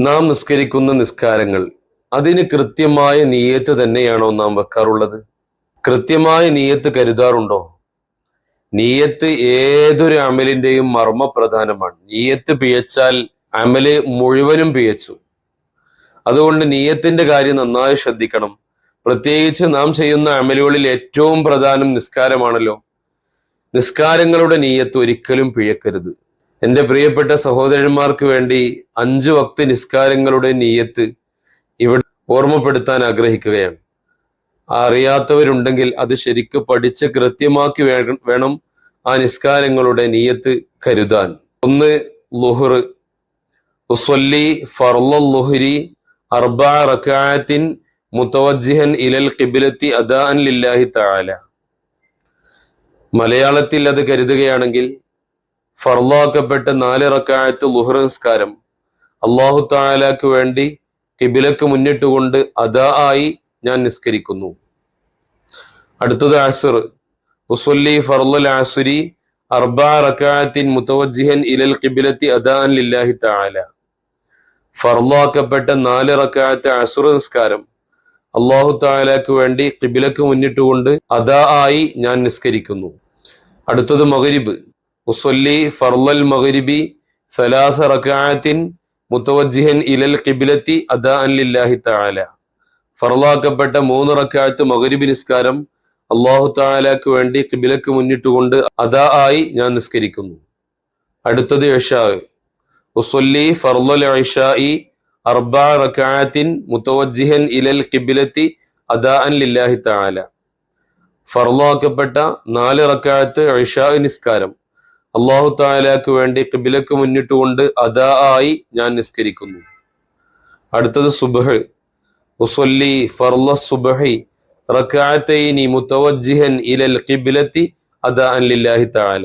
നാം നിസ്കരിക്കുന്ന നിസ്കാരങ്ങൾ അതിന് കൃത്യമായ നീയത്ത് തന്നെയാണോ നാം വെക്കാറുള്ളത്? കൃത്യമായ നീയത്ത് കരുതാറുണ്ടോ? നീയത്ത് ഏതൊരു അമലിന്റെയും മർമ്മപ്രധാനമാണ്. നീയത്ത് പിയച്ചാൽ അമൽ മുഴുവനും പിയച്ചു അതുകൊണ്ട് നീയത്തിന്റെ കാര്യം നന്നായി ശ്രദ്ധിക്കണം. പ്രത്യേകിച്ച് നാം ചെയ്യുന്ന അമലുകളിൽ ഏറ്റവും പ്രധാനം നിസ്കാരമാണല്ലോ. നിസ്കാരങ്ങളുടെ നീയത്ത് ഒരിക്കലും പിഴക്കരുത്. എന്റെ പ്രിയപ്പെട്ട സഹോദരന്മാർക്ക് വേണ്ടി അഞ്ച് വക്തി നിസ്കാരങ്ങളുടെ നീയത്ത് ഇവിടെ ഓർമ്മപ്പെടുത്താൻ ആഗ്രഹിക്കുകയാണ്. അറിയാത്തവരുണ്ടെങ്കിൽ അത് ശരിക്ക് പഠിച്ച് കൃത്യമാക്കി വേണം ആ നിസ്കാരങ്ങളുടെ നീയത്ത് കരുതാൻ. ഒന്ന് ലുഹർ. ഉസ്വല്ലി അർബഅ റക്അത്തിൻ മുത്തവജ്ജിഹൻ ഇലൽ ഖിബ്ലത്തി അദാൻ ലില്ലാഹി തആല. മലയാളത്തിൽ അത് കരുതുകയാണെങ്കിൽ ഫർലാക്കപ്പെട്ട നാല് റക്കായത്ത് ലുഹർ നിസ്കാരം. അള്ളാഹു താലാക്ക് വേണ്ടി കിബിലക്ക് മുന്നിട്ടുകൊണ്ട് അദാ ആയി ഞാൻ നിസ്കരിക്കുന്നു. അടുത്തത് ആസുർ ഉസുല്ലി ഫർലുൽ ആസുരി അർബ റക്കായത്തിൻ മുത്തവജിഹൻ ഇലൽ കിബിലത്തി അദാൻ ലില്ലാഹി താല ഫർലാക്കപ്പെട്ട നാല് റക്കായത്ത് അസുർ നിസ്കാരം. അള്ളാഹു താലാക്ക് വേണ്ടി കിബിലക്ക് മുന്നിട്ടുകൊണ്ട് അദാ ആയി ഞാൻ നിസ്കരിക്കുന്നു. അടുത്തത് മഗ്രിബ്. ഉസ്വല്ലി ഫർലൽ മഹരിബി സലാസ റക്കാത്തിൻ മുത്തവജിഹൻ ഇലൽ കിബിലത്തി അദാഅൻ അലില്ലാഹി താല ഫർലാക്കപ്പെട്ട മൂന്ന് റക്കാത്ത് മഗ്രിബ് നിസ്കാരം അള്ളാഹു താലാക്ക് വേണ്ടി കിബിലക്ക് മുന്നിട്ടുകൊണ്ട് അദാ ആയി ഞാൻ നിസ്കരിക്കുന്നു. അടുത്തത് ഇഷാ. ഉസ്വല്ലി ഫർലൽ ഇഷാഇ അർബ റക്കാത്തിൻ മുത്തവജിഹൻ ഇലൽ ഖിബ്ലത്തി അദാഅൻ ലില്ലാഹി താല ഫർലാക്കപ്പെട്ട നാല് റക്കാത്ത് ഇഷാ നിസ്കാരം. അള്ളാഹു താലാക്ക് വേണ്ടി കിബിലക്ക് മുന്നിട്ടുകൊണ്ട് അതാ ആയി ഞാൻ നിസ്കരിക്കുന്നു. അടുത്തത് സുബഹ്. ഉസ്വല്ലി ഫർല സുബഹി റക്കാത്തൈനി മുത്തവജ്ജിഹൻ ഇലൽ കിബിലത്തി അദാ അൻ ലില്ലാഹി തആല.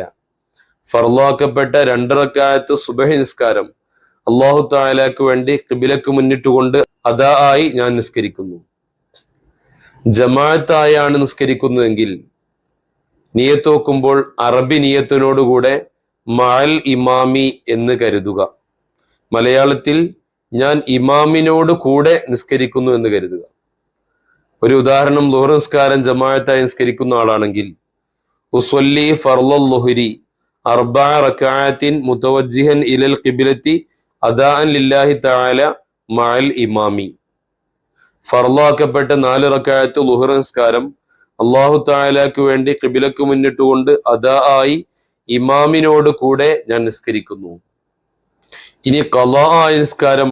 ഫർലാക്കപ്പെട്ട രണ്ട് റക്കായത്ത് സുബഹി നിസ്കാരം അള്ളാഹു താലാക്ക് വേണ്ടി കിബിലക്ക് മുന്നിട്ടുകൊണ്ട് അതാ ആയി ഞാൻ നിസ്കരിക്കുന്നു. ജമാഅത്തായാണ് നിസ്കരിക്കുന്നതെങ്കിൽ നിയത്ത് നോക്കുമ്പോൾ അറബി നിയത്തിനോടുകൂടെ മഴൽ ഇമാമി എന്ന് കരുതുക. മലയാളത്തിൽ ഞാൻ ഇമാമിനോട് കൂടെ നിസ്കരിക്കുന്നു എന്ന് കരുതുക. ഒരു ഉദാഹരണം ലുഹർ നിസ്കാരം ജമാഅത്തായി നിസ്കരിക്കുന്ന ആളാണെങ്കിൽ ഉസ്വല്ലി ഫർലൽ ലുഹരി മുത്തവജ്ജിഹൻ ഇലൽ കിബിലത്തി അദാഅൻ ലില്ലാഹി തആല മഅൽ ഇമാമി. ഫർലാക്കപ്പെട്ട നാല് റക്കായത്ത് ലുഹർ നിസ്കാരം അള്ളാഹു താലാക്ക് വേണ്ടി കിബിലക്ക് മുന്നിട്ടുകൊണ്ട് അതാ ആയി ഇമാമിനോട് കൂടെ ഞാൻ നിസ്കരിക്കുന്നു. ഇനി കലാ നിസ്കാരം